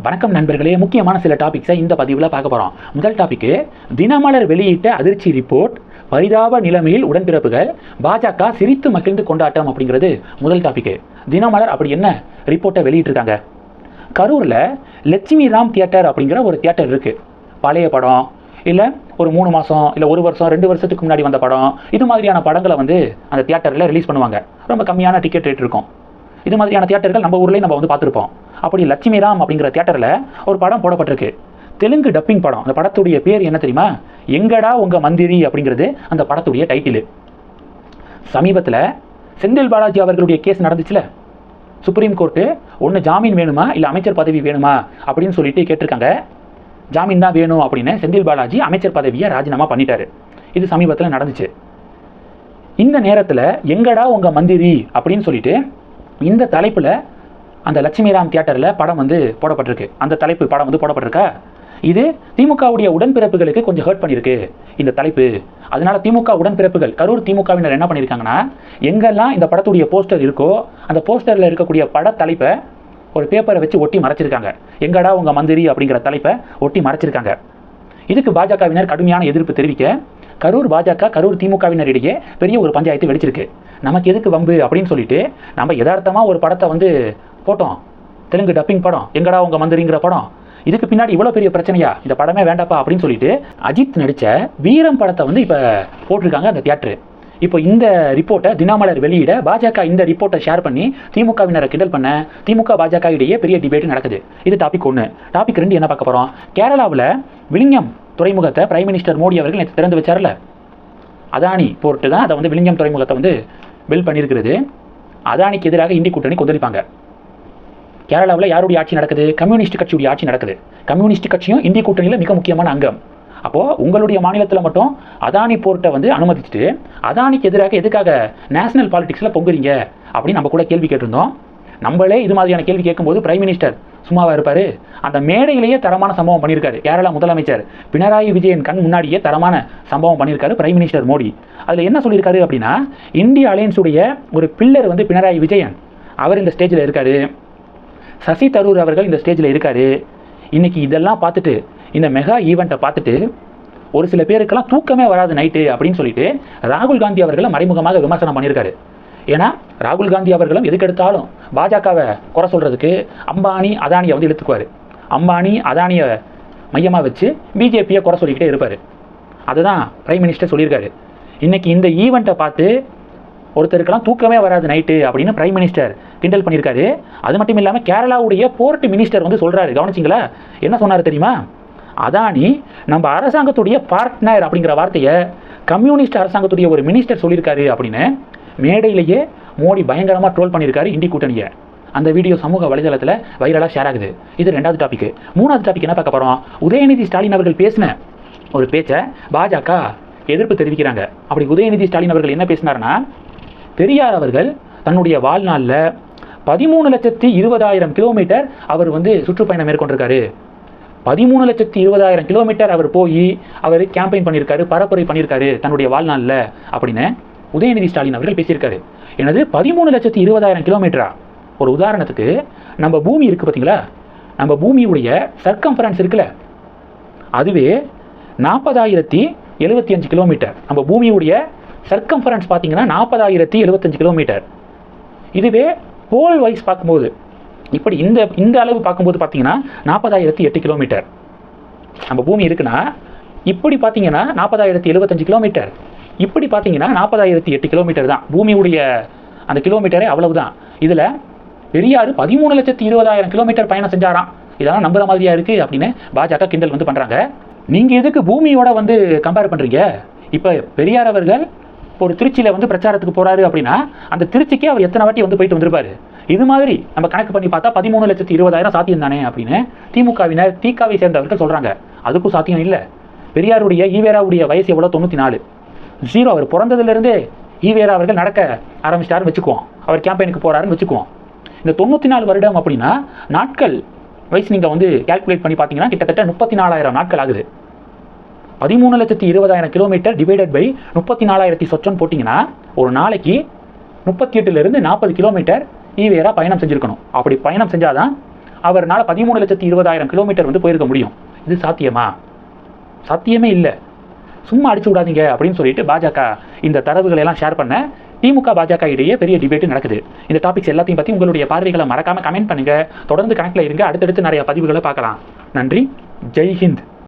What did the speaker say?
வணக்கம் நண்பர்களே. முக்கியமான சில டாபிக்ஸை இந்த பதிவில் பார்க்க போகிறோம் முதல் டாபிக்கு தினமலர் வெளியிட்ட அதிர்ச்சி ரிப்போர்ட் பரிதாப நிலைமையில் உடன்பிறப்புகள் பாஜக சிரித்து மகிழ்ந்து கொண்டாட்டம் அப்படிங்கிறது முதல் டாபிக்கு தினமலர் அப்படி என்ன ரிப்போர்ட்டை வெளியிட்டிருக்காங்க? கரூரில் லட்சுமி ராம் தியேட்டர் அப்படிங்கிற ஒரு தியேட்டர் இருக்குது பழைய படம் இல்லை ஒரு மூணு மாதம் இல்லை ஒரு வருஷம் ரெண்டு வருஷத்துக்கு முன்னாடி வந்த படம் இது மாதிரியான படங்களை வந்து அந்த தியேட்டரில் ரிலீஸ் பண்ணுவாங்க. ரொம்ப கம்மியான டிக்கெட் ரேட் இருக்கும். இது மாதிரியான தியேட்டர்கள் நம்ம ஊர்லேயும் நம்ம வந்து பார்த்துருப்போம். அப்படி லட்சுமி ராம் அப்படிங்கிற தியேட்டரில் ஒரு படம் போடப்பட்டிருக்கு. தெலுங்கு டப்பிங் படம். அந்த படத்துடைய பேர் என்ன தெரியுமா? எங்கடா உங்கள் மந்திரி அப்படிங்கிறது அந்த படத்துடைய டைட்டிலு சமீபத்தில் செந்தில் பாலாஜி அவர்களுடைய கேஸ் நடந்துச்சுல. சுப்ரீம் கோர்ட்டு ஒன்று ஜாமீன் வேணுமா? இல்லை அமைச்சர் பதவி வேணுமா? அப்படின்னு சொல்லிட்டு கேட்டிருக்காங்க. ஜாமீன் தான் வேணும் அப்படின்னு செந்தில் பாலாஜி அமைச்சர் பதவியை ராஜினாமா பண்ணிட்டாரு. இது சமீபத்தில் நடந்துச்சு. இந்த நேரத்தில் எங்கடா உங்கள் மந்திரி அப்படின்னு சொல்லிட்டு இந்த தலைப்பில் அந்த லட்சுமிராம் தியேட்டரில் படம் வந்து போடப்பட்டிருக்கு. அந்த தலைப்பு படம் வந்து போடப்பட்டிருக்கா? இது திமுகவுடைய உடன்பிறப்புகளுக்கு கொஞ்சம் ஹர்ட் பண்ணியிருக்கு இந்த தலைப்பு. அதனால திமுக உடன்பிறப்புகள் கரூர் திமுகவினர் என்ன பண்ணியிருக்காங்கன்னா எங்கெல்லாம் இந்த படத்துடைய போஸ்டர் இருக்கோ அந்த போஸ்டரில் இருக்கக்கூடிய பட தலைப்பை ஒரு பேப்பரை வச்சு ஒட்டி மறைச்சிருக்காங்க. எங்கடா உங்கள் மந்திரி அப்படிங்கிற தலைப்பை ஒட்டி மறைச்சிருக்காங்க. இதுக்கு பாஜகவினர் கடுமையான எதிர்ப்பு தெரிவிக்க கரூர் பாஜக கரூர் திமுகவினரிடையே பெரிய ஒரு பஞ்சாயத்து வெடிச்சிருக்கு. நமக்கு எதுக்கு வம்பு அப்படின்னு சொல்லிட்டு நம்ம யதார்த்தமாக ஒரு படத்தை வந்து போட்டோம். தெலுங்கு டப்பிங் படம். எங்கடா உங்க மந்திரிங்கிற படம்? இதுக்கு பின்னாடி இவ்வளோ பெரிய பிரச்சனையா? இந்த படமே வேண்டாப்பா அப்படின்னு சொல்லிட்டு அஜித் நடித்த வீரம் படத்தை வந்து இப்போ போட்டிருக்காங்க அந்த தியேட்டரு. இப்போ இந்த ரிப்போர்ட்டை தினமலர் வெளியிட பாஜக இந்த ரிப்போர்ட்டை ஷேர் பண்ணி திமுகவினரை கிண்டல் பண்ண திமுக பாஜக இடையே பெரிய டிபேட் நடக்குது. இது டாபிக் ஒன்று டாபிக் ரெண்டு என்ன பார்க்க போகிறோம் கேரளாவில் விழிஞம் துறைமுகத்தை பிரைம் மினிஸ்டர் மோடி அவர்கள் நேற்று திறந்து வச்சார்ல? அதானி போட்டு தான் அதை வந்து விழிஞம் துறைமுகத்தை வந்து பில் பண்ணியிருக்கிறது. அதானிக்கு எதிராக இந்தி கூட்டணி கொந்தளிப்பாங்க. கேரளாவில் யாருடைய ஆட்சி நடக்குது? கம்யூனிஸ்ட் கட்சியுடைய ஆட்சி நடக்குது. கம்யூனிஸ்ட் கட்சியும் இந்திய கூட்டணியில் மிக முக்கியமான அங்கம். அப்போது உங்களுடைய மாநிலத்தில் மட்டும் அதானி போர்ட்டை வந்து அனுமதிச்சுட்டு அதானிக்கு எதிராக எதுக்காக நேஷனல் பாலிடிக்ஸில் பொங்குறீங்க? அப்படின்னு நம்ம கூட கேள்வி கேட்டிருந்தோம். நம்மளே இது மாதிரியான கேள்வி கேட்கும்போது பிரைம் மினிஸ்டர் சும்மாவாக இருப்பார்? அந்த மேடையிலேயே தரமான சம்பவம் பண்ணியிருக்காரு. கேரளா முதலமைச்சர் பினராயி விஜயன் கண் முன்னாடியே தரமான சம்பவம் பண்ணியிருக்காரு பிரைம் மினிஸ்டர் மோடி. அதில் என்ன சொல்லியிருக்காரு அப்படின்னா இந்திய அலையன்ஸுடைய ஒரு பில்லர் வந்து பினராயி விஜயன். அவர் இந்த ஸ்டேஜில் இருக்காரு. சசி தரூர் அவர்கள் இந்த ஸ்டேஜில் இருக்கார். இன்றைக்கி இதெல்லாம் பார்த்துட்டு இந்த மெகா ஈவெண்ட்டை பார்த்துட்டு ஒரு சில பேருக்கெல்லாம் தூக்கமே வராது நைட்டு அப்படின்னு சொல்லிட்டு ராகுல் காந்தி அவர்களை மறைமுகமாக விமர்சனம் பண்ணியிருக்காரு. ஏன்னா ராகுல் காந்தி அவர்களும் எதுக்கெடுத்தாலும் பாஜகவை குறை சொல்கிறதுக்கு அம்பானி அதானியை வந்து இழுத்துக்குவார். அம்பானி அதானியை மையமாக வச்சு பிஜேபியை குறை சொல்லிக்கிட்டே இருப்பார். அதுதான் பிரைம் மினிஸ்டர் சொல்லியிருக்காரு. இன்றைக்கி இந்த ஈவெண்ட்டை பார்த்து ஒருத்தருக்கெல்லாம் தூக்கமே வராது நைட்டு அப்படின்னு பிரைம் மினிஸ்டர் கிண்டல் பண்ணியிருக்காரு. அது மட்டும் இல்லாமல் கேரளாவுடைய போர்ட் மினிஸ்டர் வந்து சொல்கிறாரு கவனிச்சிங்களா? என்ன சொன்னார் தெரியுமா? அதானி நம்ம அரசாங்கத்துடைய பார்ட்னர் அப்படிங்கிற வார்த்தையை கம்யூனிஸ்ட் அரசாங்கத்துடைய ஒரு மினிஸ்டர் சொல்லியிருக்காரு அப்படின்னு மேடையிலேயே மோடி பயங்கரமாக ட்ரோல் பண்ணியிருக்காரு இண்டி கூட்டணியை. அந்த வீடியோ சமூக வலைதளத்தில் வைரலாக ஷேர் ஆகுது. இது ரெண்டாவது டாபிக் மூணாவது டாபிக் என்ன பார்க்க போகிறோம் உதயநிதி ஸ்டாலின் அவர்கள் பேசின ஒரு பேச்சை பாஜக எதிர்ப்பு தெரிவிக்கிறாங்க. அப்படி உதயநிதி ஸ்டாலின் அவர்கள் என்ன பேசினார்னா பெரியார் அவர்கள் தன்னுடைய வாழ்நாளில் பதிமூணு லட்சத்தி இருபதாயிரம் கிலோமீட்டர் அவர் வந்து சுற்றுப்பயணம் மேற்கொண்டிருக்காரு. பதிமூணு லட்சத்தி இருபதாயிரம் கிலோமீட்டர் அவர் போய் அவர் கேம்பெயின் பண்ணியிருக்காரு பரப்புரை பண்ணியிருக்காரு தன்னுடைய வாழ்நாளில் அப்படின்னு உதயநிதி ஸ்டாலின் அவர்கள் பேசியிருக்காரு. எனது பதிமூணு லட்சத்தி இருபதாயிரம் கிலோமீட்டரா ஒரு உதாரணத்துக்கு நம்ம பூமி இருக்குது பார்த்தீங்களா நம்ம பூமியுடைய சர்க்கம்ஃபரன்ஸ் இருக்குல்ல. அதுவே நாற்பதாயிரத்தி எழுபத்தி அஞ்சு கிலோமீட்டர் நம்ம பூமியுடைய சர்க்கம்ஃபரன்ஸ் பார்த்தீங்கன்னா நாற்பதாயிரத்தி எழுபத்தஞ்சு கிலோமீட்டர் இதுவே ஹோல் வைஸ் பார்க்கும்போது இப்படி இந்த இந்த அளவு பார்க்கும்போது பார்த்தீங்கன்னா நாற்பதாயிரத்தி எட்டு கிலோமீட்டர் நம்ம பூமி இருக்குன்னா இப்படி பார்த்தீங்கன்னா நாற்பதாயிரத்தி எழுபத்தஞ்சு கிலோமீட்டர் இப்படி பார்த்தீங்கன்னா நாற்பதாயிரத்தி எட்டு கிலோமீட்டர் தான். பூமியுடைய அந்த கிலோமீட்டரே அவ்வளவு தான் இதில் பெரியார் பதிமூணு லட்சத்தி இருபதாயிரம் கிலோமீட்டர் பயணம் செஞ்சாராம். இதெல்லாம் நம்புற மாதிரியா இருக்குது அப்படின்னு பாஜக கிண்டல் வந்து பண்ணுறாங்க நீங்கள் எதுக்கு பூமியோட வந்து கம்பேர் பண்ணுறீங்க இப்போ பெரியார் அவர்கள் ஒரு திருச்சியில் வந்து பிரச்சாரத்துக்கு போகிறாரு அப்படின்னா அந்த திருச்சிக்கே அவர் எத்தனை வாட்டி வந்து போயிட்டு வந்திருப்பாரு? இது மாதிரி நம்ம கணக்கு பண்ணி பார்த்தா பதிமூணு லட்சத்தி இருபதாயிரம் சாத்தியம் தானே அப்படின்னு திமுகவினர் திகாவை சேர்ந்தவர்கள் சொல்கிறாங்க அதுக்கும் சாத்தியம் இல்லை. பெரியாருடைய ஈவேராவுடைய வயசு எவ்வளோ? தொண்ணூற்றி நாலு ஜீரோ. அவர் பிறந்ததுலேருந்தே ஈவேரா அவர்கள் நடக்க ஆரம்பிச்சிட்டாருன்னு வச்சுக்குவோம். அவர் கேம்பெயினுக்கு போகிறாருன்னு வச்சுக்குவோம். இந்த தொண்ணூற்றி நாலு வருடம் அப்படின்னா நாட்கள் வயசு நீங்கள் வந்து கால்குலேட் பண்ணி பார்த்தீங்கன்னா கிட்டத்தட்ட முப்பத்தி நாலாயிரம் நாட்கள் ஆகுது. பதிமூணு லட்சத்தி இருபதாயிரம் கிலோமீட்டர் டிவைடட் பை முப்பத்தி நாலாயிரத்தி சொச்சம் போட்டிங்கன்னா ஒரு நாளைக்கு முப்பத்தி எட்டுலேருந்து நாற்பது கிலோமீட்டர் ஈவேராக பயணம் செஞ்சுருக்கணும். அப்படி பயணம் செஞ்சால் தான் அவரால் பதிமூணு லட்சத்தி இருபதாயிரம் கிலோமீட்டர் வந்து போயிருக்க முடியும். இது சாத்தியமா? சாத்தியமே இல்லை. சும்மா அடிச்சு விடாதீங்க அப்படின்னு சொல்லிட்டு பாஜக இந்த தரவுகளை எல்லாம் ஷேர் பண்ண திமுக பாஜக இடையே பெரிய டிபேட் நடக்குது. இந்த டாபிக்ஸ் எல்லாத்தையும் பற்றி உங்களுடைய பார்வைகளை மறக்காமல் கமெண்ட் பண்ணுங்கள் தொடர்ந்து கணக்கில் இருங்க. அடுத்தடுத்து நிறைய பதிவுகளை பார்க்கலாம். நன்றி. ஜெய்ஹிந்த்